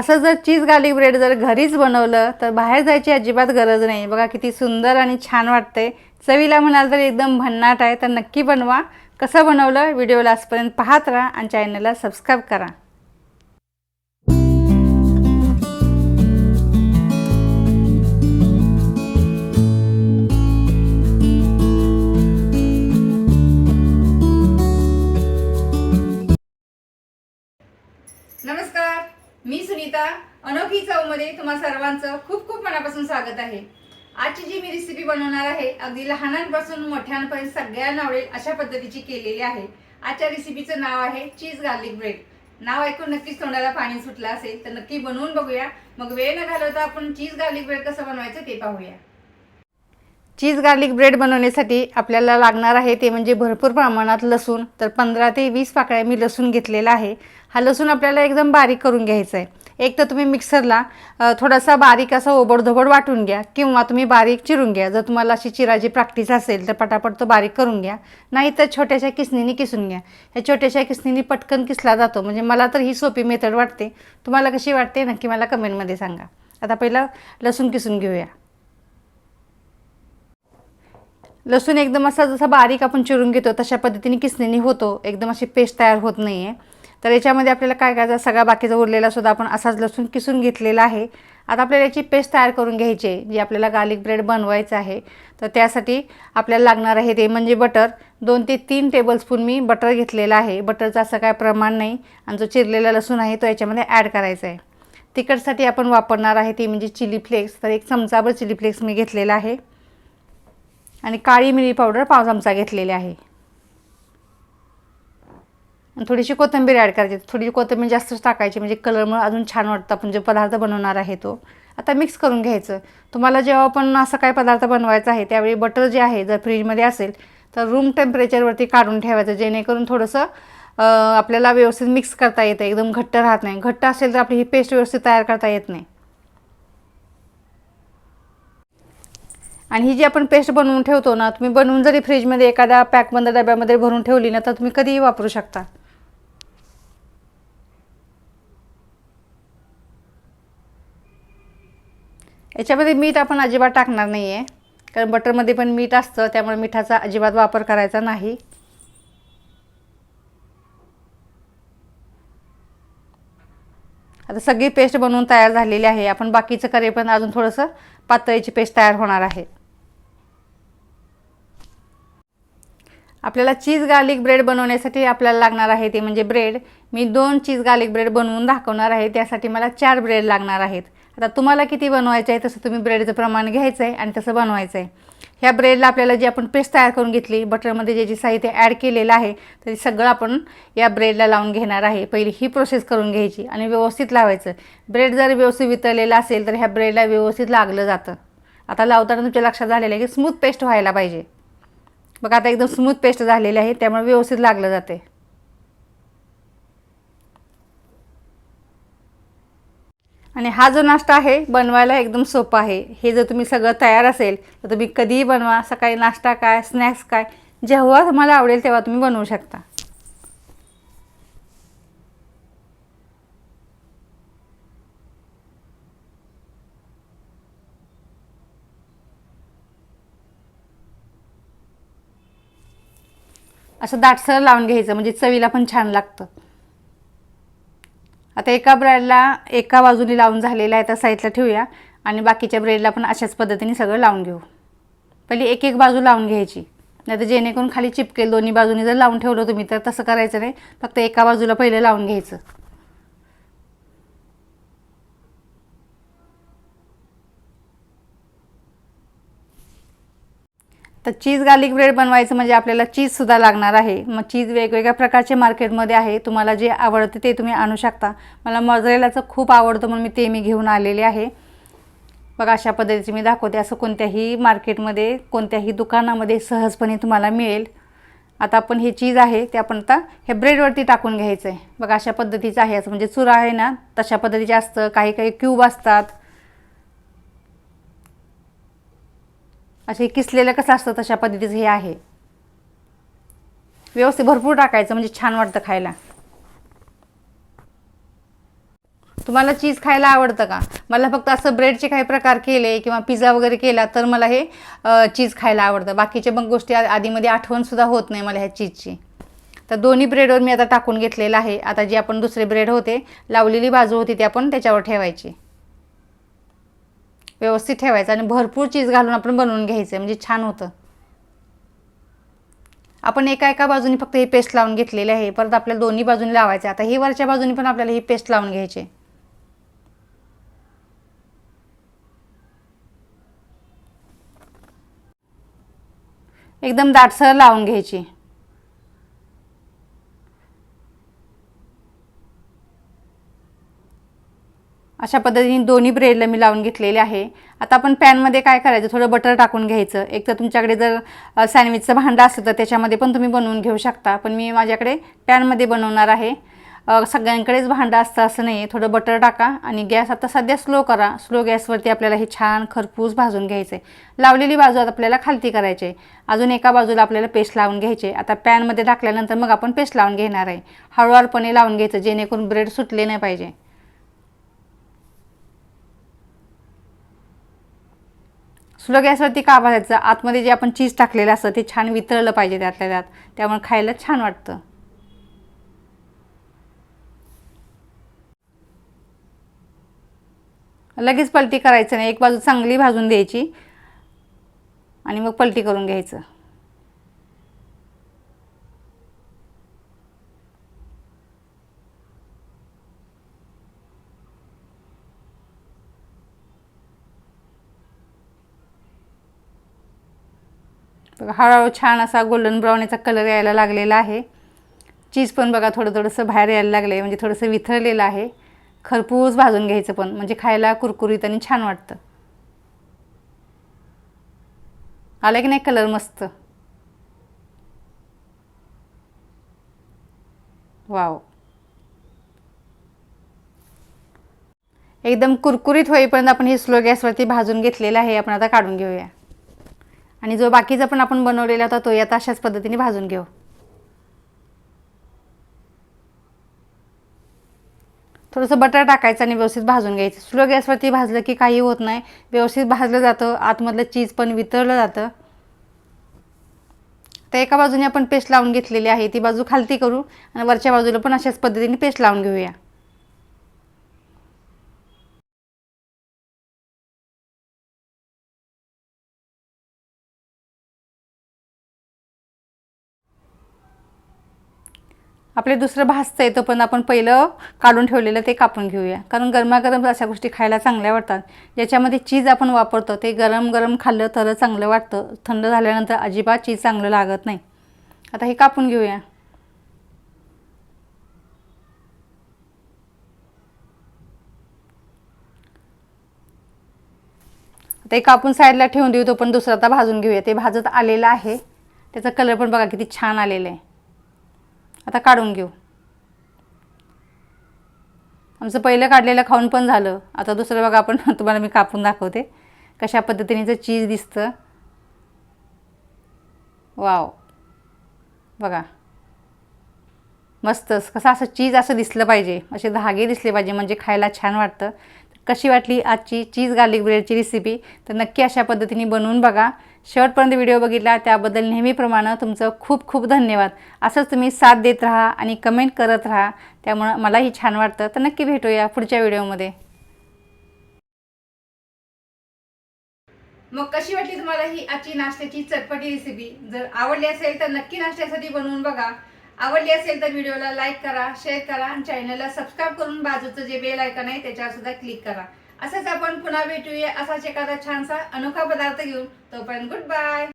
असं जर cheese garlic bread जर घरीच बनवलं तर बाहेर जायची अजिबात गरज नाही. बघा किती सुंदर आणि छान वाटते चवीला म्हणाल तर एकदम भन्नाट आहे तर नक्की बनवा. कसं बनवलं? व्हिडिओ लास्टपर्यंत पाहत राहा आणि चॅनलला सबस्क्राईब करा. स्वागत आहे. आजची जी मी रेसिपी बनवणार आहे अगदी लहानांपासून मोठ्यांपर्यंत सगळ्यांना आवडेल अशा पद्धतीची केलेली आहे. आजच्या रेसिपीचं नाव आहे चीज गार्लिक ब्रेड नाव ऐकून नक्कीच तोंडाला पाणी सुटलं असेल तर नक्की बनवून बघूया. मग वेळ न घालवता आपण चीज गार्लिक ब्रेड कसं बनवायचं ते पाहूया. चीज गार्लिक ब्रेड बनवण्यासाठी आपल्याला लागणार आहे ते म्हणजे भरपूर प्रमाणात लसूण तर पंधरा ते वीस पाकळ्या मी लसूण घेतलेला आहे. हा लसूण आपल्याला एकदम बारीक करून घ्यायचा आहे. एक तर तुम्ही मिक्सरला थोडासा बारीक असा ओबडधोबड वाटून घ्या किंवा तुम्ही बारीक चिरून घ्या. जर तुम्हाला अशी चिराची प्रॅक्टिस असेल तर पटापट तो बारीक करून घ्या. नाही तर छोट्याशा किसनीने किसून घ्या. ह्या छोट्याशा किसनीने पटकन किसला जातो. म्हणजे मला तर ही सोपी मेथड वाटते. तुम्हाला कशी वाटते नक्की मला कमेंटमध्ये सांगा. आता पहिलं लसूण किसून घेऊया. लसूण एकदम असा जसा बारीक आपण चिरून घेतो तशा पद्धतीने किसणीने होतो. एकदम अशी पेस्ट तयार होत नाही आहे तर याच्यामध्ये आपल्याला काय करायचं सगळा बाकीचा उरलेला सुद्धा आपण असाच लसूण किसून घेतलेला आहे. आता आपल्याला याची पेस्ट तयार करून घ्यायची आहे जी आपल्याला गार्लिक ब्रेड बनवायचं आहे. तर त्यासाठी आपल्याला लागणार आहे ते म्हणजे बटर दोन ते तीन टेबलस्पून मी बटर घेतलेलं आहे. बटरचं असं काय प्रमाण नाही. आणि जो चिरलेला लसूण आहे तो याच्यामध्ये ॲड करायचा आहे. तिखटसाठी आपण वापरणार आहे ती म्हणजे चिली फ्लेक्स तर एक चमचाभर चिली फ्लेक्स मी घेतलेला आहे. आणि काळी मिरी पावडर पाव चमचा घेतलेली आहे. थोडीशी कोथिंबीर ॲड करायची. थोडी कोथिंबीर जास्तच टाकायची म्हणजे कलरमुळे अजून छान वाटतं. आपण जो पदार्थ बनवणार आहे तो. आता मिक्स करून घ्यायचं. तुम्हाला जेव्हा पण असं काय पदार्थ बनवायचा आहे त्यावेळी बटर जे आहे जर फ्रीजमध्ये असेल तर रूम टेम्परेचरवरती काढून ठेवायचं जेणेकरून थोडंसं आपल्याला व्यवस्थित मिक्स करता येतं. एकदम घट्ट राहत नाही. घट्ट असेल तर आपली ही पेस्ट व्यवस्थित तयार करता येत नाही. आणि ही जी आपण पेस्ट बनवून ठेवतो ना तुम्ही बनवून जरी फ्रीजमध्ये एखाद्या पॅकबंद डब्यामध्ये भरून ठेवली ना तर तुम्ही कधीही वापरू शकता. याच्यामध्ये मीठ आपण अजिबात टाकणार नाही आहे कारण बटरमध्ये पण मीठ असतं त्यामुळे मिठाचा अजिबात वापर करायचा नाही. आता सगळी पेस्ट बनवून तयार झालेली आहे. आपण बाकीचं करे पण अजून थोडंसं पातळीची पेस्ट तयार होणार आहे. आपल्याला चीज गार्लिक ब्रेड बनवण्यासाठी आपल्याला लागणार आहे ते म्हणजे ब्रेड. मी दोन चीज गार्लिक ब्रेड बनवून दाखवणार आहे. त्यासाठी मला चार ब्रेड लागणार आहेत. आता तुम्हाला किती बनवायचं आहे तसं तुम्ही ब्रेडचं प्रमाण घ्यायचं आहे आणि तसं बनवायचं आहे. ह्या ब्रेडला आपल्याला जी आपण पेस्ट तयार करून घेतली बटरमध्ये जे जे साहित्य ॲड केलेलं आहे ते सगळं आपण या ब्रेडला लावून घेणार आहे. पहिली ही प्रोसेस करून घ्यायची आणि व्यवस्थित लावायचं. ब्रेड जर व्यवस्थित वितळलेला असेल तर ह्या ब्रेडला व्यवस्थित लागलं जातं. आता लावताना तुमच्या लक्षात झालेलं आहे की स्मूथ पेस्ट व्हायला पाहिजे. बघा आता एकदम स्मूथ पेस्ट झालेली आहे त्यामुळे व्यवस्थित लागलं जाते. आणि हा जो नाश्ता आहे बनवायला एकदम सोपा आहे. हे जर तुम्ही सगळं तयार असेल तर तुम्ही कधीही बनवा. सकाळी नाश्ता काय स्नॅक्स काय जेव्हा तुम्हाला आवडेल तेव्हा तुम्ही बनवू शकता. असं दाटसर लावून घ्यायचं म्हणजे चवीला पण छान लागतं. आता एका ब्रेडला एका बाजूने लावून झालेला आहे त्या साईडला ठेवूया. आणि बाकीच्या ब्रेडला पण अशाच पद्धतीने सगळं लावून घेऊ. पहिली एक एक बाजू लावून घ्यायची. नाही तर जेणेकरून खाली चिपकेल दोन्ही बाजूनी जर लावून ठेवलं तुम्ही तर तसं करायचं नाही. फक्त एका बाजूला पहिलं लावून घ्यायचं. तर चीज गार्लिक ब्रेड बनवायचं म्हणजे आपल्याला चीजसुद्धा लागणार आहे. मग चीज वेगवेगळ्या प्रकारचे मार्केटमध्ये आहे. तुम्हाला जे आवडते ते तुम्ही आणू शकता. मला मॉझरेलाचं खूप आवडतं म्हणून मी ते मी घेऊन आलेले आहे. बघा अशा पद्धतीचे मी दाखवते. असं कोणत्याही मार्केटमध्ये कोणत्याही दुकानामध्ये सहजपणे तुम्हाला मिळेल. आता आपण हे चीज आहे ते आपण आता हे ब्रेडवरती टाकून घ्यायचं आहे बघा अशा पद्धतीचं आहे. असं म्हणजे चुरा आहे ना तशा पद्धतीचे असतं. काही काही क्यूब असतात. असे किसलेलं कसं असतं तशा पद्धतीचं हे आहे. व्यवस्थित भरपूर टाकायचं म्हणजे छान वाटतं खायला. तुम्हाला चीज खायला आवडतं का? मला फक्त असं ब्रेडचे काही प्रकार केले किंवा पिझ्झा वगैरे केला तर मला हे चीज खायला आवडतं. बाकीच्या मग गोष्टी आ- आधीमध्ये आठवणसुद्धा होत नाही मला ह्या चीजची. तर दोन्ही ब्रेडवर मी आता टाकून घेतलेलं आहे. आता जे आपण दुसरे ब्रेड होते लावलेली बाजू होती ती आपण त्याच्यावर ठेवायची. व्यवस्थित ठेवायचं आणि भरपूर चीज घालून आपण बनवून घ्यायचं. म्हणजे छान होतं. आपण एका एका बाजूने फक्त ही पेस्ट लावून घेतलेली आहे. परत आपल्याला दोन्ही बाजूने लावायचे. आता ही वरच्या बाजूने पण आपल्याला ही पेस्ट लावून घ्यायची. एकदम दाटसर लावून घ्यायची. अशा पद्धतीने दोन्ही ब्रेडला मी लावून घेतलेले आहे. आता आपण पॅनमध्ये काय करायचं? थोडं बटर टाकून घ्यायचं. एक तर तुमच्याकडे जर सँडविचचं भांडं असलं तर त्याच्यामध्ये पण तुम्ही बनवून घेऊ शकता. पण मी माझ्याकडे पॅनमध्ये बनवणार आहे. सगळ्यांकडेच भांडं असतं असं नाही थोडं बटर टाका आणि गॅस आता सध्या स्लो करा. स्लो गॅसवरती आपल्याला हे छान खरपूस भाजून घ्यायचं आहे लावलेली बाजू आता आपल्याला खालती करायची आहे. अजून एका बाजूला आपल्याला पेस्ट लावून घ्यायचे आता पॅनमध्ये टाकल्यानंतर मग आपण पेस्ट लावून घेणार आहे. हळूहळपणे लावून घ्यायचं जेणेकरून ब्रेड सुटले नाही पाहिजे. स्लो गॅसवरती का भाजायचं? आतमध्ये जे आपण चीज टाकलेलं असतं ते छान वितळलं पाहिजे त्यातल्या त्यात. त्यामुळे खायला छान वाटतं. लगेच पलटी करायचं नाही. एक बाजू चांगली भाजून द्यायची आणि मग पलटी करून घ्यायचं. हळूहळू छान असा गोल्डन ब्राऊन याचा कलर यायला लागलेला आहे. चीज पण बघा थोडं थोडंसं बाहेर यायला लागलं आहे म्हणजे थोडंसं विथळलेलं आहे. खरपूस भाजून घ्यायचं पण म्हणजे खायला कुरकुरीत आणि छान वाटतं. आलं की नाही कलर मस्त? वाव. एकदम कुरकुरीत होईपर्यंत आपण हे स्लो गॅसवरती भाजून घेतलेलं आहे आपण आता काढून घेऊया. आणि जो बाकीचा पण आपण बनवलेला होता तो आता अशाच पद्धतीने भाजून घेऊ. थोडंसं बटर टाकायचं आणि व्यवस्थित भाजून घ्यायचं. स्लो गॅसवरती भाजलं की काही होत नाही. व्यवस्थित भाजलं जातं आतमधलं चीज पण वितळलं जातं. तर एका बाजूने आपण पेस्ट लावून घेतलेली आहे ती बाजू खालती करू आणि वरच्या बाजूला पण अशाच पद्धतीने पेस्ट लावून घेऊया. आपले दुसरं भाजतं येतं पण आपण पहिलं काढून ठेवलेलं ते कापून घेऊया. कारण गरमागरम अशा गोष्टी खायला चांगल्या वाटतात. ज्याच्यामध्ये चीज आपण वापरतो ते गरम गरम खाल्लं तर चांगलं वाटतं. थंड झाल्यानंतर अजिबात चीज चांगलं लागत नाही. आता हे कापून घेऊया. ते कापून साईडला ठेवून देऊ तो पण दुसरा आता भाजून घेऊया. ते भाजत आलेलं आहे. त्याचा कलर पण बघा किती छान आलेला आहे. आता काढून घेऊ. आमचं पहिलं काढलेलं खाऊन पण झालं. आता दुसरं बघा आपण तुम्हाला मी कापून दाखवते. कशा पद्धतीने चीज दिसतं. वाव. बघा. मस्तच कसं असं चीज असं दिसलं पाहिजे. असे धागे दिसले पाहिजे म्हणजे खायला छान वाटतं. कशी वाटली आजची चीज गार्लिक ब्रेडची रेसिपी तर नक्की अशा पद्धतीने बनवून बघा. शेवटपर्यंत व्हिडिओ बघितला त्याबद्दल नेहमीप्रमाणे तुमचं खूप खूप धन्यवाद. असंच तुम्ही साथ देत राहा आणि कमेंट करत राहा. त्यामुळं मलाही छान वाटतं. तर नक्की भेटूया पुढच्या व्हिडिओमध्ये. मग कशी वाटली तुम्हाला ही आजची नाश्त्याची चटपटी रेसिपी जर आवडली असेल तर नक्की नाश्त्यासाठी बनवून बघा. आवडली असेल तर व्हिडिओला लाईक करा शेअर करा आणि चॅनलला सबस्क्राईब करून बाजूचं जे बेल आयकन आहे त्याच्यावर सुद्धा क्लिक करा. असंच आपण पुन्हा भेटूया असाच एखादा छानसा अनोखा पदार्थ घेऊन. तोपर्यंत गुड बाय.